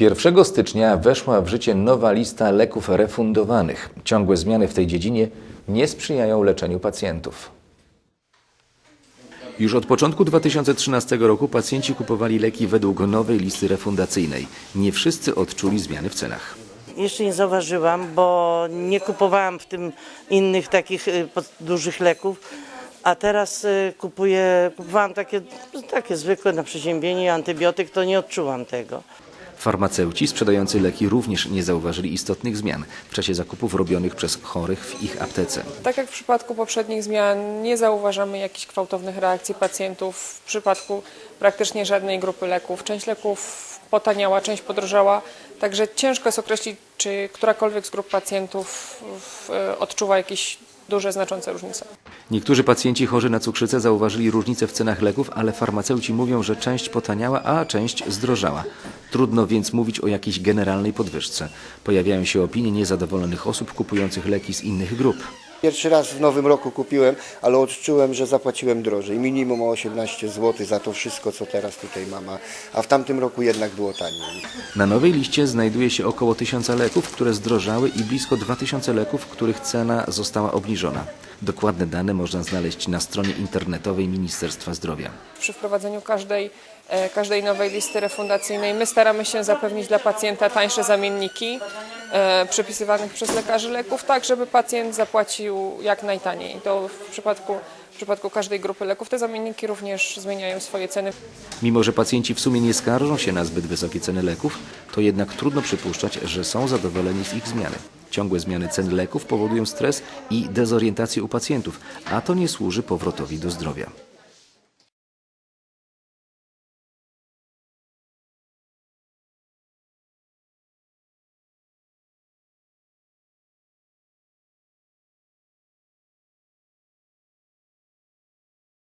1 stycznia weszła w życie nowa lista leków refundowanych. Ciągłe zmiany w tej dziedzinie nie sprzyjają leczeniu pacjentów. Już od początku 2013 roku pacjenci kupowali leki według nowej listy refundacyjnej. Nie wszyscy odczuli zmiany w cenach. Jeszcze nie zauważyłam, bo nie kupowałam w tym innych takich y, dużych leków, a teraz y, kupuję, kupowałam takie, takie zwykłe na przeziębienie, antybiotyk, to nie odczułam tego. Farmaceuci sprzedający leki również nie zauważyli istotnych zmian w czasie zakupów robionych przez chorych w ich aptece. Tak jak w przypadku poprzednich zmian, nie zauważamy jakichś gwałtownych reakcji pacjentów. W przypadku praktycznie żadnej grupy leków. Część leków potaniała, część podrożała, także ciężko jest określić, czy którakolwiek z grup pacjentów w, odczuwa jakieś duże, znaczące różnice. Niektórzy pacjenci chorzy na cukrzycę zauważyli różnice w cenach leków, ale farmaceuci mówią, że część potaniała, a część zdrożała. Trudno więc mówić o jakiejś generalnej podwyżce. Pojawiają się opinie niezadowolonych osób kupujących leki z innych grup. Pierwszy raz w nowym roku kupiłem, ale odczułem, że zapłaciłem drożej. Minimum o 18 zł za to wszystko, co teraz tutaj mam, a- w tamtym roku jednak było taniej. Na nowej liście znajduje się około 1000 leków, które zdrożały i blisko 2000 leków, których cena została obniżona. Dokładne dane można znaleźć na stronie internetowej Ministerstwa Zdrowia. Przy wprowadzeniu każdej, e, każdej nowej listy refundacyjnej my staramy się zapewnić dla pacjenta tańsze zamienniki przepisywanych przez lekarzy leków, tak żeby pacjent zapłacił jak najtaniej. To w przypadku, w przypadku każdej grupy leków te zamienniki również zmieniają swoje ceny. Mimo, że pacjenci w sumie nie skarżą się na zbyt wysokie ceny leków, to jednak trudno przypuszczać, że są zadowoleni z ich zmiany. Ciągłe zmiany cen leków powodują stres i dezorientację u pacjentów, a to nie służy powrotowi do zdrowia.